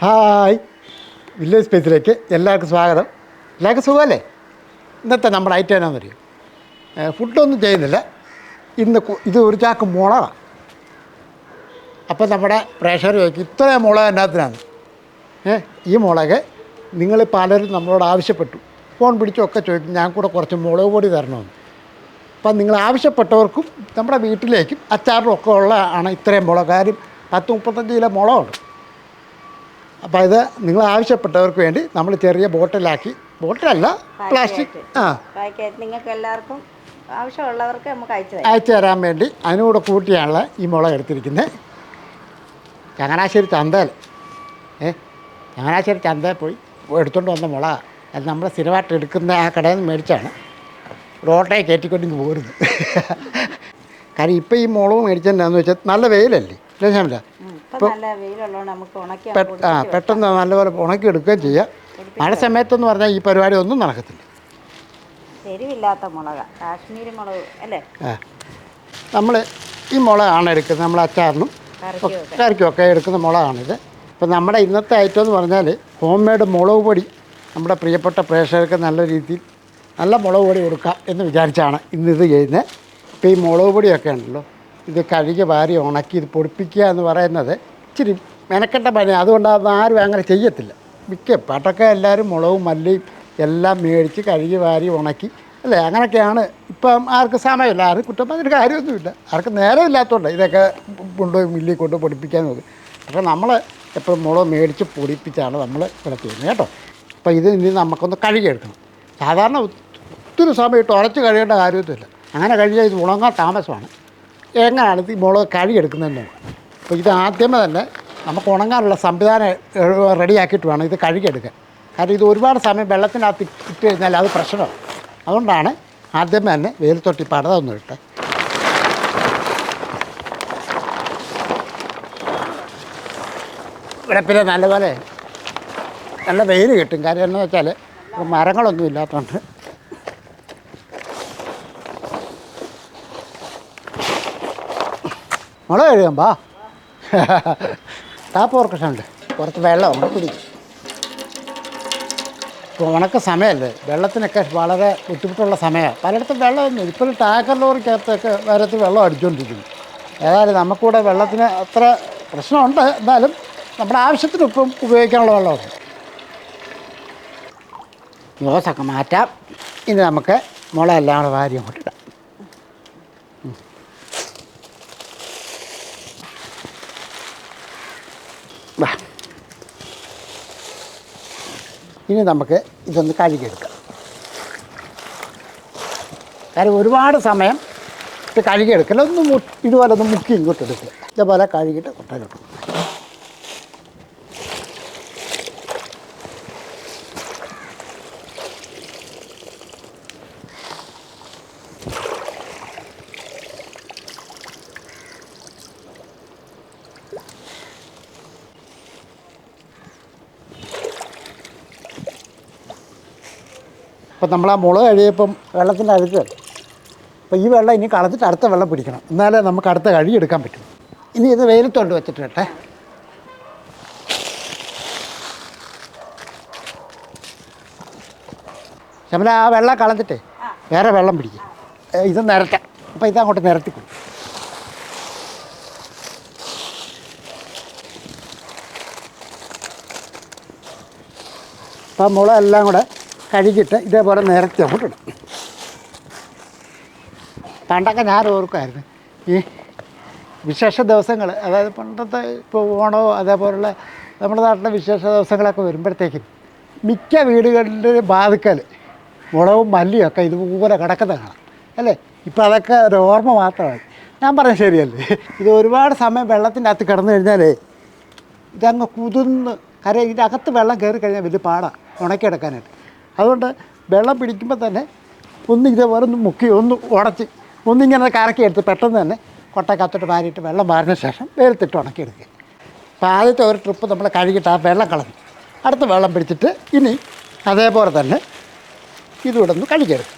Hi. Village സ്പേസിലേക്ക് എല്ലാവർക്കും സ്വാഗതം. എല്ലാവർക്കും സുഖമല്ലേ? ഇന്നത്തെ നമ്മുടെ ഐറ്റം എന്നാന്ന് അറിയും ഫുഡൊന്നും ചെയ്യുന്നില്ല. ഇന്ന് ഇത് ഒരു ചാക്ക് മുളകാണ് അപ്പം നമ്മുടെ പ്രേക്ഷകർ ചോദിക്കും ഇത്രയും മുളക് എന്നാത്തിനാണ് ഏ ഈ മുളക് നിങ്ങൾ പലരും നമ്മളോട് ആവശ്യപ്പെട്ടു. ഫോൺ പിടിച്ചൊക്കെ ചോദിക്കും ഞാൻ കൂടെ കുറച്ച് മുളക് പൊടി തരണമെന്ന്. അപ്പം നിങ്ങൾ ആവശ്യപ്പെട്ടവർക്കും നമ്മുടെ വീട്ടിലേക്കും അച്ചാറിനും ഒക്കെ ഉള്ള ആണ് ഇത്രയും മുളക് കാര്യം പത്ത് മുപ്പത്തഞ്ച് കിലോ മുളകുണ്ട്. അപ്പോൾ ഇത് നിങ്ങൾ ആവശ്യപ്പെട്ടവർക്ക് വേണ്ടി നമ്മൾ ചെറിയ ബോട്ടിലാക്കി ബോട്ടിലല്ല പ്ലാസ്റ്റിക് ആ. നിങ്ങൾക്ക് എല്ലാവർക്കും ആവശ്യമുള്ളവർക്ക് നമുക്ക് അയച്ചു അയച്ചു തരാൻ വേണ്ടി അതിനോട് കൂട്ടിയാണല്ലോ ഈ മുളക് എടുത്തിരിക്കുന്നത് ചങ്ങനാശ്ശേരി ചന്തയിൽ ഏ ചങ്ങനാശ്ശേരി ചന്തയിൽ പോയി എടുത്തുകൊണ്ട് വന്ന മുള അത് നമ്മൾ സ്ഥിരമായിട്ട് എടുക്കുന്ന ആ കടയിൽ നിന്ന് മേടിച്ചാണ്. റോട്ടയെ കയറ്റിക്കൊണ്ടിങ്ങ് പോരുന്നത് കാരണം ഇപ്പോൾ ഈ മുളക് മേടിച്ചെന്നാന്ന് വെച്ചാൽ നല്ല വെയിലല്ലേ ലക്ഷ്മില്ല ഇപ്പം ആ പെട്ടെന്ന് നല്ലപോലെ ഉണക്കി എടുക്കുകയും ചെയ്യാം മഴ സമയത്തെന്ന് പറഞ്ഞാൽ ഈ പരിപാടി ഒന്നും നടക്കത്തില്ല. എരിവില്ലാത്ത മുളക് കാശ്മീരി മുളക് അല്ലേ? നമ്മൾ ഈ മുളകാണ് എടുക്കുന്നത് നമ്മൾ അച്ചാറിനും കറിക്കുമൊക്കെ എടുക്കുന്ന മുളകാണിത്. ഇപ്പം നമ്മുടെ ഇന്നത്തെ ഐറ്റം എന്ന് പറഞ്ഞാൽ ഹോം മെയ്ഡ് മുളക് പൊടി നമ്മുടെ പ്രിയപ്പെട്ട പ്രേക്ഷകർക്ക് നല്ല രീതിയിൽ നല്ല മുളക് പൊടി കൊടുക്കാം എന്ന് വിചാരിച്ചാണ് ഇന്ന് ഇത് ചെയ്യുന്നത്. ഇപ്പോൾ ഈ മുളക് പൊടിയൊക്കെ ഉണ്ടല്ലോ ഇത് കഴുകി വാരി ഉണക്കി ഇത് പൊടിപ്പിക്കുക എന്ന് പറയുന്നത് ഇച്ചിരി മെനക്കെട്ട പണി അതുകൊണ്ട് അത് ആരും അങ്ങനെ ചെയ്യത്തില്ല. മിക്ക പാട്ടൊക്കെ എല്ലാവരും മുളകും മല്ലിയും എല്ലാം മേടിച്ച് കഴുകി വാരി ഉണക്കി. അല്ലേ? അങ്ങനെയൊക്കെയാണ് ഇപ്പം ആർക്കും സമയമില്ല. ആരും കുറ്റം പറഞ്ഞിട്ട് കാര്യമൊന്നുമില്ല. ആർക്കും നേരമില്ലാത്തതുകൊണ്ട് ഇതൊക്കെ കൊണ്ടുപോയി മില്ലിൽ കൊണ്ട് പൊടിപ്പിക്കാൻ നോക്കും. പക്ഷേ നമ്മൾ എപ്പോഴും മുളക് മേടിച്ച് പൊടിപ്പിച്ചാണ് നമ്മൾ ഇവിടെ ചെയ്യുന്നത് കേട്ടോ. അപ്പോൾ ഇത് ഇനി നമുക്കൊന്ന് കഴുകിയെടുക്കണം. സാധാരണ ഒത്തിരി സമയം ഇട്ട് ഉറച്ച് കഴിയേണ്ട കാര്യമൊന്നുമില്ല. അങ്ങനെ കഴിയാൽ ഇത് ഉണങ്ങാൻ താമസമാണ്. എങ്ങനെയാണ് ഈ മുളക് കഴുകിയെടുക്കുന്നതെന്ന് അപ്പോൾ ഇത് ആദ്യമേ തന്നെ നമുക്ക് ഉണങ്ങാനുള്ള സംവിധാനം റെഡിയാക്കിയിട്ട് വേണം ഇത് കഴുകിയെടുക്കാൻ. കാരണം ഇത് ഒരുപാട് സമയം വെള്ളത്തിനകത്ത് ഇട്ട് കഴിഞ്ഞാൽ അത് പ്രശ്നമാണ്. അതുകൊണ്ടാണ് ആദ്യമേ തന്നെ വെയിലത്തൊട്ടി പടതൊന്നും ഇട്ട്. ഇവിടെ പിന്നെ നല്ലപോലെ നല്ല വെയിൽ കിട്ടും. കാര്യം എന്താണെന്ന് വെച്ചാൽ മരങ്ങളൊന്നും ഇല്ലാത്തതുകൊണ്ട് മുളക് കഴുകുമ്പോ ടാപ്പ് ഓർക്കഷുണ്ട് കുറച്ച് വെള്ളം ഉണ്ട് കുടിക്കും. ഇപ്പോൾ ഉണക്ക സമയമല്ലേ വെള്ളത്തിനൊക്കെ വളരെ ബുദ്ധിമുട്ടുള്ള സമയമാണ് പലയിടത്തും വെള്ളമൊന്നും ഇപ്പോൾ ടാങ്കർ ലോറിക്കകത്തൊക്കെ വരത്ത് വെള്ളം അടിച്ചുകൊണ്ടിരിക്കുന്നു ഏതായാലും നമുക്കിവിടെ വെള്ളത്തിന് അത്ര പ്രശ്നമുണ്ട്. എന്നാലും നമ്മുടെ ആവശ്യത്തിന് ഇപ്പം ഉപയോഗിക്കാനുള്ള വെള്ളമുണ്ട്. ദിവസമൊക്കെ മാറ്റാം. ഇനി നമുക്ക് മുളയെല്ലാം കൂടെ വാരി അങ്ങോട്ട് ഇടാം. ഇനി നമുക്ക് ഇതൊന്ന് കഴുകിയെടുക്കാം. കാര്യം ഒരുപാട് സമയം ഇത് കഴുകിയെടുക്കല ഒന്ന് ഇതുപോലെ ഒന്ന് മുക്കി ഇങ്ങോട്ട് എടുക്കുക ഇതേപോലെ കഴുകിയിട്ട് കൊട്ടയിലോട്ട് അപ്പം നമ്മൾ ആ മുളക് കഴിയപ്പം വെള്ളത്തിന്റെ അഴുക്ക് അപ്പോൾ ഈ വെള്ളം ഇനി കളഞ്ഞിട്ട് അടുത്ത വെള്ളം പിടിക്കണം. എന്നാലേ നമുക്ക് അടുത്ത കഴുകിയെടുക്കാൻ പറ്റും. ഇനി ഇത് വെയിലത്തോണ്ട് വെച്ചിട്ട് കേട്ടെ. ശമല ആ വെള്ളം കളഞ്ഞിട്ടേ വേറെ വെള്ളം പിടിക്കും. ഇത് നിരത്താം. അപ്പോൾ ഇതങ്ങോട്ട് നിരത്തിക്കൊടുക്കും അപ്പോൾ മുളക് എല്ലാം കൂടെ കഴുകിയിട്ട് ഇതേപോലെ നിരത്തി അങ്ങോട്ട് ഇടും. പണ്ടൊക്കെ ഞാൻ ഓർക്കുമായിരുന്നു. ഈ വിശേഷ ദിവസങ്ങൾ അതായത് പണ്ടത്തെ ഇപ്പോൾ ഓണോ അതേപോലുള്ള നമ്മുടെ നാട്ടിലെ വിശേഷ ദിവസങ്ങളൊക്കെ വരുമ്പോഴത്തേക്കും മിക്ക വീടുകളിൽ ബാധിക്കൽ മുളവും മല്ലിയും ഒക്കെ ഇതുപോലെ കിടക്കുന്ന കാണാം. അല്ലേ? ഇപ്പം അതൊക്കെ ഒരു ഓർമ്മ മാത്രമാണ് ഞാൻ പറഞ്ഞത് ശരിയല്ലേ? ഇത് ഒരുപാട് സമയം വെള്ളത്തിന്റെ അകത്ത് കിടന്നു കഴിഞ്ഞാലേ ഇതങ്ങ് കുതിർന്ന് കര ഇതിന്റെ അകത്ത് വെള്ളം കയറി കഴിഞ്ഞാൽ വലിയ പാടാണ് ഉണക്കിയെടുക്കാനായിട്ട്. അതുകൊണ്ട് വെള്ളം പിടിക്കുമ്പോൾ തന്നെ ഒന്ന് ഇതേപോലെ ഒന്ന് മുക്കി ഒന്ന് ഉടച്ച് ഒന്നിങ്ങനെ കറക്കി എടുത്ത് പെട്ടെന്ന് തന്നെ കൊട്ടക്കത്തോട്ട് വാരിയിട്ട് വെള്ളം വാരിന ശേഷം വെയിലത്തിട്ട് ഉണക്കിയെടുക്കുക. അപ്പോൾ ആദ്യത്തെ ഒരു ട്രിപ്പ് നമ്മൾ കഴുകിയിട്ട് ആ വെള്ളം കളഞ്ഞു. അടുത്ത വെള്ളം പിടിച്ചിട്ട് ഇനി അതേപോലെ തന്നെ ഇതുകൂടെ ഒന്ന് കഴുകിയെടുക്കും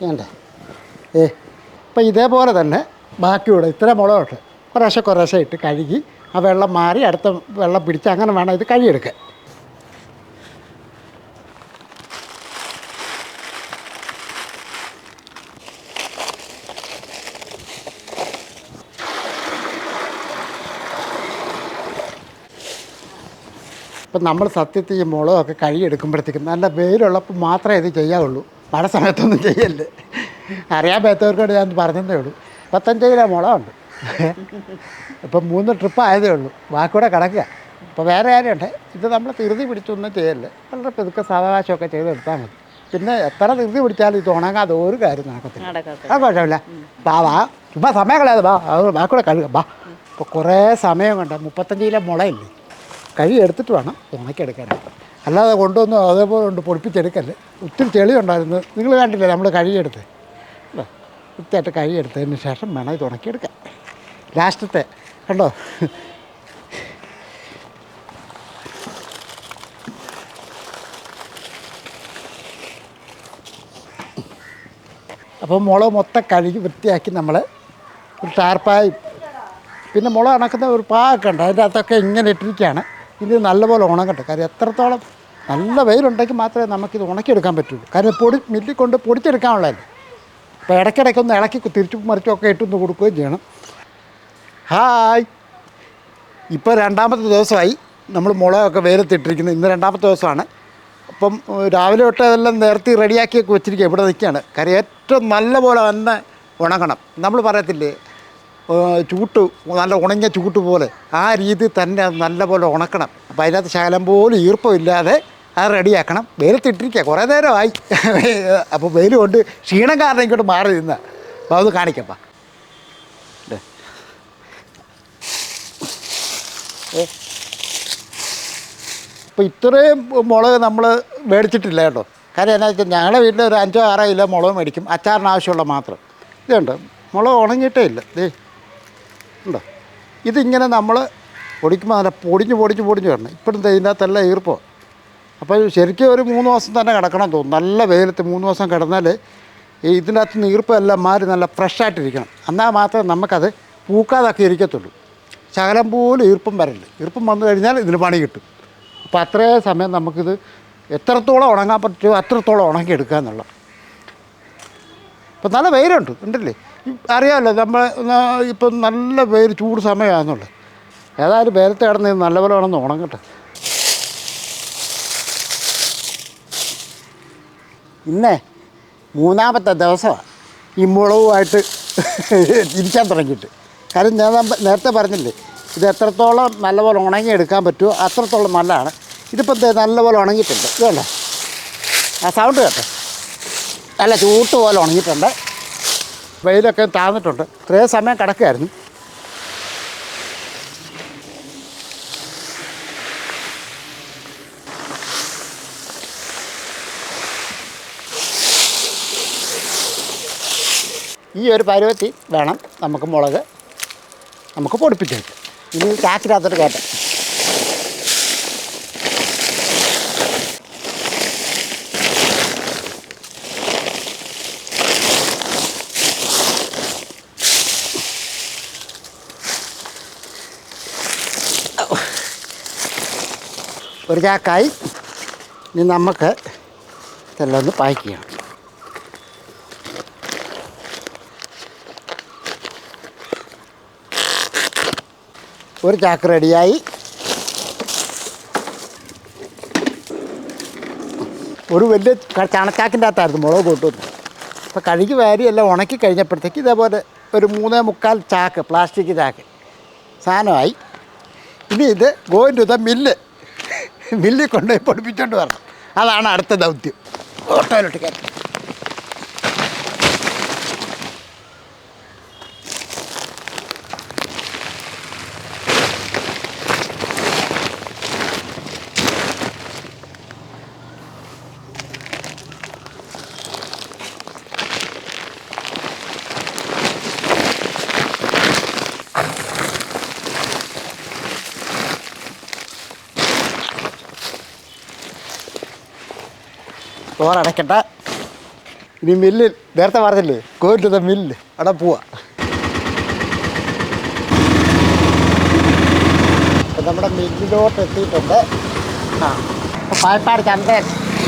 വേണ്ട ഏ അപ്പം ഇതേപോലെ തന്നെ ബാക്കിയുള്ള ഇത്ര മുളകുണ്ട് കുറേശ്ശെ കുറേശ്ശെ ഇട്ട് കഴുകി ആ വെള്ളം മാറി അടുത്ത വെള്ളം പിടിച്ച് അങ്ങനെ വേണം ഇത് കഴുകിയെടുക്കാൻ. ഇപ്പം നമ്മൾ സത്യത്തിൽ ഈ മുളകൊക്കെ കഴുകിയെടുക്കുമ്പോഴത്തേക്കും നല്ല വെയിലുള്ളപ്പോൾ മാത്രമേ ഇത് ചെയ്യാവുള്ളൂ. മഴ സമയത്തൊന്നും ചെയ്യല്ലേ? അറിയാൻ പറ്റാത്തവർക്കോട് ഞാൻ പറഞ്ഞതേ ഉള്ളൂ. പത്തഞ്ച് കിലോ മുളകുണ്ട്. ഇപ്പം മൂന്ന് ട്രിപ്പ് ആയതേ ഉള്ളൂ. ബാക്കിയൂടെ കിടക്കുക. അപ്പോൾ വേറെ കാര്യമുണ്ട്. ഇത് നമ്മൾ തിരുതി പിടിച്ചൊന്നും ചെയ്യല്ലേ. വളരെ പെതുക്കെ സാവകാശമൊക്കെ ചെയ്തെടുത്താൽ മതി. പിന്നെ എത്ര തിരുതി പിടിച്ചാലും ഇത് ഉണങ്ങാതെ ഒരു കാര്യം നടക്കത്തില്ല. അത് കുഴപ്പമില്ല. ബാ വാ. ചുമ്മാ സമയം കളയാതെ ബാ അത് ബാക്കിയൂടെ കഴുകുക. ബാ ഇപ്പോൾ കുറേ സമയം കണ്ട മുപ്പത്തഞ്ച് കിലോ മുളയില്ലേ? കഴുകി എടുത്തിട്ട് വേണം ഉണക്കിയെടുക്കാനായിട്ട് അല്ലാതെ കൊണ്ടുവന്ന് അതേപോലെ കൊണ്ട് പൊടിപ്പിച്ചെടുക്കല്ലേ. ഒത്തിരി ചെളി ഉണ്ടായിരുന്നു നിങ്ങൾ കണ്ടില്ലേ നമ്മൾ കഴുകിയെടുത്ത് വൃത്തിയായിട്ട് കഴുകിയെടുത്തതിന് ശേഷം വേണം ഇത് ഉണക്കിയെടുക്കാൻ. ലാസ്റ്റത്തെ കണ്ടോ? അപ്പോൾ മുള മൊത്തം കഴുകി വൃത്തിയാക്കി നമ്മൾ ഒരു ടാർപ്പായി. പിന്നെ മുള അണക്കുന്ന ഒരു പായൊക്കെ ഉണ്ട്. അതിന്റെ അകത്തൊക്കെ ഇങ്ങനെ ഇട്ടിരിക്കുകയാണ്. ഇത് നല്ലപോലെ ഉണങ്ങട്ടെ. കാര്യം എത്രത്തോളം നല്ല വെയിലുണ്ടെങ്കിൽ മാത്രമേ നമുക്കിത് ഉണക്കിയെടുക്കാൻ പറ്റുള്ളൂ. കാര്യം പൊടി മില്ലിൽ കൊണ്ട് പൊടിച്ചെടുക്കാനുള്ളതല്ലേ. അപ്പോൾ ഇടയ്ക്കിടയ്ക്ക് ഒന്ന് ഇളക്കി തിരിച്ചു മറിച്ചൊക്കെ ഇട്ടൊന്ന് കൊടുക്കുകയും ചെയ്യണം. ഹായ്. ഇപ്പോൾ രണ്ടാമത്തെ ദിവസമായി. നമ്മൾ മുളകൊക്കെ വേലത്തിട്ടിരിക്കുന്നത് ഇന്ന് രണ്ടാമത്തെ ദിവസമാണ്. അപ്പം രാവിലെ തൊട്ട് അതെല്ലാം നേരത്തെ റെഡിയാക്കിയൊക്കെ വെച്ചിരിക്കുക ഇവിടെ നിൽക്കുകയാണ്. കാര്യം ഏറ്റവും നല്ല പോലെ തന്നെ ഉണങ്ങണം. നമ്മൾ പറയത്തില്ലേ ചൂട്ട് നല്ല ഉണങ്ങിയ ചൂട്ട് പോലെ ആ രീതി തന്നെ നല്ല പോലെ ഉണക്കണം. അപ്പോൾ അതിനകത്ത് ശകലം പോലും ഈർപ്പമില്ലാതെ അത് റെഡിയാക്കണം. വെയിലത്തിട്ടിരിക്കുക കുറേ നേരമായി. അപ്പോൾ വെയിൽ കൊണ്ട് ക്ഷീണം കാരണം ഇങ്ങോട്ട് മാറി നിന്ന. അപ്പോൾ അത് കാണിക്കപ്പാ. ദേ. ഇപ്പോൾ ഇത്രയും മുളക് നമ്മൾ മേടിച്ചിട്ടില്ല കേട്ടോ. കാര്യം എന്നാ വെച്ചാൽ ഞങ്ങളുടെ വീട്ടിൽ ഒരു അഞ്ചോ ആറോ കിലോ മുളക് മേടിക്കും. അച്ചാറിന് ആവശ്യമുള്ള മാത്രം. ഇതുണ്ട് മുളക് ഉണങ്ങിയിട്ടേ ഇല്ല. ദേ. ഉണ്ടോ? ഇതിങ്ങനെ നമ്മൾ പൊടിക്കുമ്പോൾ നല്ല പൊടിഞ്ഞ് പൊടിഞ്ഞ് പൊടിഞ്ഞ് വരണം. ഇപ്പോഴും ഇതിന്റെ അകത്തെല്ലാം ഈർപ്പോ? അപ്പോൾ ശരിക്കും ഒരു മൂന്ന് മാസം തന്നെ കിടക്കണം തോന്നും നല്ല വെയിലത്ത് മൂന്ന് മാസം കിടന്നാൽ ഇതിന്റെ അകത്ത് നീർപ്പെല്ലാം മാറി നല്ല ഫ്രഷായിട്ടിരിക്കണം എന്നാൽ മാത്രമേ നമുക്കത് പൂക്കാതൊക്കെ ഇരിക്കത്തുള്ളൂ. ശകലം പോലും ഈർപ്പം വരില്ല ഈർപ്പം വന്നു കഴിഞ്ഞാൽ ഇതിന് പണി കിട്ടും. അപ്പോൾ അത്രയും സമയം നമുക്കിത് എത്രത്തോളം ഉണങ്ങാൻ പറ്റുമോ അത്രത്തോളം ഉണങ്ങിയെടുക്കുക എന്നുള്ള ഇപ്പം നല്ല വെയിലുണ്ട് ഉണ്ടല്ലേ? അറിയാമല്ലോ നമ്മൾ ഇപ്പം നല്ല വെയിൽ ചൂട് സമയമാണെന്നുള്ളത്. ഏതായാലും വെയിലത്ത് കിടന്ന് നല്ലപോലെ വേണമെന്ന് ഉണങ്ങട്ടെ. ഇന്നേ മൂന്നാമത്തെ ദിവസമാണ് ഈ മുളവുമായിട്ട് ഇരിക്കാൻ തുടങ്ങിയിട്ട്. കാര്യം ഞാൻ നേരത്തെ പറഞ്ഞില്ലേ ഇത് എത്രത്തോളം നല്ലപോലെ ഉണങ്ങി എടുക്കാൻ പറ്റുമോ അത്രത്തോളം നല്ലതാണ്. ഇതിപ്പോൾ ദേ നല്ലപോലെ ഉണങ്ങിയിട്ടുണ്ട് ഇതല്ലേ ആ സൗണ്ട് കേട്ടോ. അല്ല ചൂട്ട് പോലെ ഉണങ്ങിയിട്ടുണ്ട്. വെയിലൊക്കെ താന്നിട്ടുണ്ട്. ഇത്രയും സമയം കിടക്കുകയായിരുന്നു ഈ ഒരു പരുവത്തി വേണം നമുക്ക് മുളക് നമുക്ക് പൊടിപ്പിച്ചെടുക്കാം. ഇനി ചാക്കിനകത്തോട്ട് കയറ്റാം. ഒരു ചാക്കായി ഇനി നമുക്ക് ഇതെല്ലാം ഒന്ന് പാക്ക് ചെയ്യണം. ഒരു ചാക്ക് റെഡിയായി. ഒരു വലിയ ചണച്ചാക്കിന്റെ അകത്തായിരുന്നു മുളക് കൂട്ടുന്നത്. അപ്പോൾ കഴുകി വാരി എല്ലാം ഉണക്കി കഴിഞ്ഞപ്പോഴത്തേക്ക് ഇതേപോലെ ഒരു മൂന്നേ മുക്കാൽ ചാക്ക് പ്ലാസ്റ്റിക് ചാക്ക് സാധനമായി. ഇനി ഇത് ഗോയിൻ ടു ദ മില്ല് മില്ലിൽ കൊണ്ടുപോയി പൊടിപ്പിച്ചുകൊണ്ട് വരണം. അതാണ് അടുത്ത ദൗത്യം. ഓട്ടോയിലോട്ട് കയറ്റി ചോറടയ്ക്കട്ടെ ഇനി മില്ലിൽ നേരത്തെ പറഞ്ഞില്ലേ ടു മില്ല് അവിടെ പോവാ. നമ്മുടെ മില്ലിലോട്ട് എത്തിയിട്ടുണ്ട്. ആ പാൽപ്പാട് ചന്ത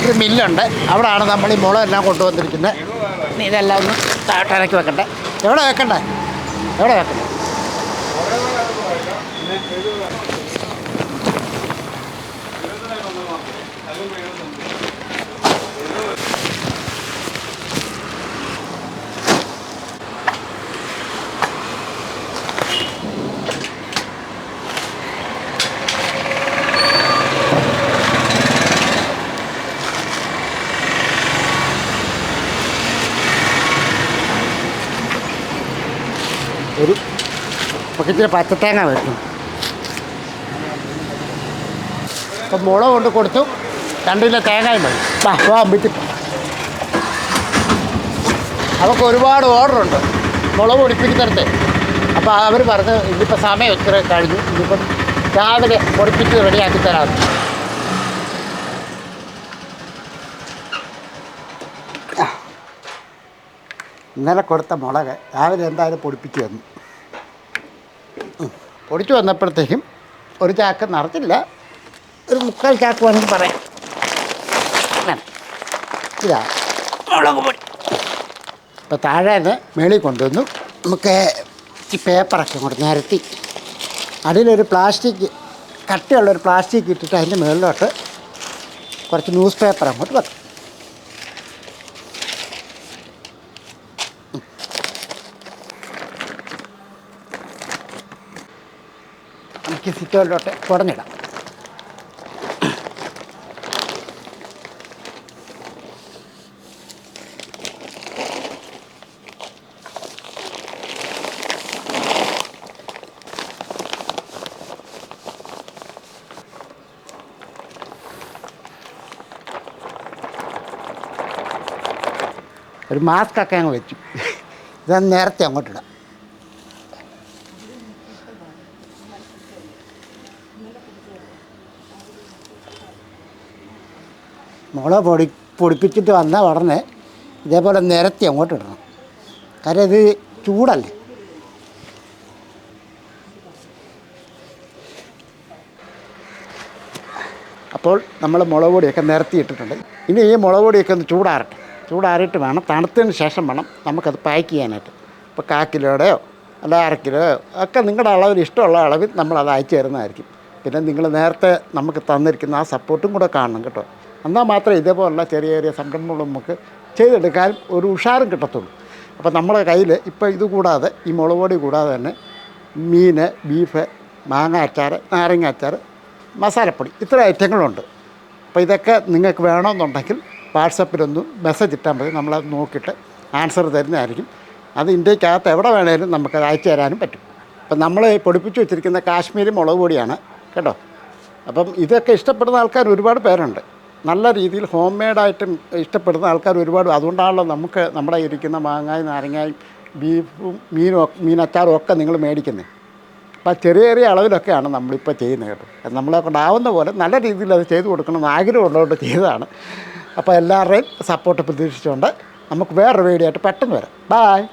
ഒരു മില്ലുണ്ട് അവിടെയാണ് നമ്മൾ ഈ മുളക് എല്ലാം കൊണ്ടുവന്നിരിക്കുന്നത് ഇതെല്ലാം ഒന്ന് താഴോട്ട് ഇറക്കി വെക്കട്ടെ. എവിടെ വെക്കണ്ടേ? എവിടെ വെക്കണ്ടേ? ഒരു പച്ച തേങ്ങ വെക്കും. അപ്പം മുളക് കൊണ്ട് കൊടുത്തു. രണ്ട് കിലോ തേങ്ങയും മതി. പോ. അവർക്ക് ഒരുപാട് ഓർഡറുണ്ട് മുളക് തരട്ടെ. അപ്പോൾ അവർ പറഞ്ഞ് ഇന്നിപ്പോൾ സമയം ഒത്തിരി കഴിഞ്ഞു? ഇന്നിപ്പം രാവിലെ പൊടിപ്പിച്ച് റെഡിയാക്കി തരാം. ഇന്നലെ കൊടുത്ത മുളക് രാവിലെ എന്തായാലും പൊടിപ്പിച്ച് വന്നു. പൊടിച്ചു വന്നപ്പോഴത്തേക്കും ഒരു ചാക്ക് നിറച്ചില്ല. ഒരു മുക്കാൽ ചാക്ക് വേണമെങ്കിൽ പറയാം. ഇതാ. മുളക് പൊടി. ഇപ്പോൾ താഴെ നിന്ന് മേളിൽ കൊണ്ടുവന്നു. നമുക്ക് ഈ പേപ്പറൊക്കെ അങ്ങോട്ട് നിരത്തി. അതിലൊരു പ്ലാസ്റ്റിക് കട്ടിയുള്ളൊരു പ്ലാസ്റ്റിക് ഇട്ടിട്ട് അതിന്റെ മുകളിലോട്ട് കുറച്ച് ന്യൂസ് പേപ്പർ അങ്ങോട്ട് വെക്കും. സിറ്റോളിലോട്ട് കുടഞ്ഞിടാം. ഒരു മാസ്ക് ഒക്കെ അങ്ങ് വെച്ചു. ഇതാ നേരത്തെ അങ്ങോട്ടിടാം. മുളക് പൊടി പൊടിപ്പിച്ചിട്ട് വന്ന ഉടനെ ഇതേപോലെ നിരത്തി അങ്ങോട്ട് ഇടണം. കാര്യം ഇത് ചൂടല്ലേ? അപ്പോൾ നമ്മൾ മുളക് പൊടിയൊക്കെ നിരത്തി ഇട്ടിട്ടുണ്ട്. ഇനി ഈ മുളക് പൊടിയൊക്കെ ഒന്ന് ചൂടാറട്ടെ. ചൂടാറിയിട്ട് വേണം. തണുത്തതിന് ശേഷം വേണം നമുക്കത് പാക്ക് ചെയ്യാനായിട്ട്. ഇപ്പോൾ കാ കിലോയുടെയോ അല്ല കിലോയോ ഒക്കെ നിങ്ങളുടെ അളവിൽ ഇഷ്ടമുള്ള അളവിൽ നമ്മളത് അയച്ചു തരുന്നതായിരിക്കും. പിന്നെ നിങ്ങൾ നേരത്തെ നമുക്ക് തന്നിരിക്കുന്ന ആ സപ്പോർട്ടും കൂടെ കാണണം കേട്ടോ. എന്നാൽ മാത്രമേ ഇതേപോലുള്ള ചെറിയ ചെറിയ സംഘടനകൾ നമുക്ക് ചെയ്തെടുക്കാൻ ഒരു ഉഷാറും കിട്ടത്തുള്ളൂ. അപ്പോൾ നമ്മുടെ കയ്യിൽ ഇപ്പോൾ ഇത് കൂടാതെ ഈ മുളക് പൊടി കൂടാതെ തന്നെ മീൻ ബീഫ് മാങ്ങ അച്ചാർ നാരങ്ങ അച്ചാർ മസാലപ്പൊടി ഇത്ര ഐറ്റങ്ങളുണ്ട്. അപ്പോൾ ഇതൊക്കെ നിങ്ങൾക്ക് വേണമെന്നുണ്ടെങ്കിൽ വാട്സപ്പിലൊന്ന് മെസ്സേജ് ഇട്ടാൽ മതി. നമ്മളത് നോക്കിയിട്ട് ആൻസർ തരുന്നതായിരിക്കും. അത് ഇന്ത്യക്കകത്ത് എവിടെ വേണേലും നമുക്കത് അയച്ചു തരാനും പറ്റും. അപ്പം നമ്മൾ പൊടിപ്പിച്ച് വെച്ചിരിക്കുന്ന കാശ്മീരി മുളക് പൊടിയാണ് കേട്ടോ. അപ്പം ഇതൊക്കെ ഇഷ്ടപ്പെടുന്ന ആൾക്കാർ ഒരുപാട് പേരുണ്ട്. നല്ല രീതിയിൽ ഹോം മെയ്ഡായിട്ട് ഇഷ്ടപ്പെടുന്ന ആൾക്കാർ ഒരുപാട്. അതുകൊണ്ടാണല്ലോ നമുക്ക് നമ്മുടെ ഇരിക്കുന്ന മാങ്ങായും നാരങ്ങായും ബീഫും മീനും മീനച്ചാറും ഒക്കെ നിങ്ങൾ മേടിക്കുന്നത് അപ്പോൾ ചെറിയ ചെറിയ അളവിലൊക്കെയാണ് നമ്മളിപ്പോൾ ചെയ്യുന്നത്. കേട്ടോ നമ്മളെ കൊണ്ടാവുന്ന പോലെ നല്ല രീതിയിൽ അത് ചെയ്തു കൊടുക്കണം എന്ന് ആഗ്രഹമുള്ളതുകൊണ്ട് ചെയ്തതാണ്. അപ്പോൾ എല്ലാവരുടെയും സപ്പോർട്ട് പ്രതീക്ഷിച്ചുകൊണ്ട് നമുക്ക് വേറൊരു വീഡിയോ ആയിട്ട് പെട്ടെന്ന് വരാം. ബായ്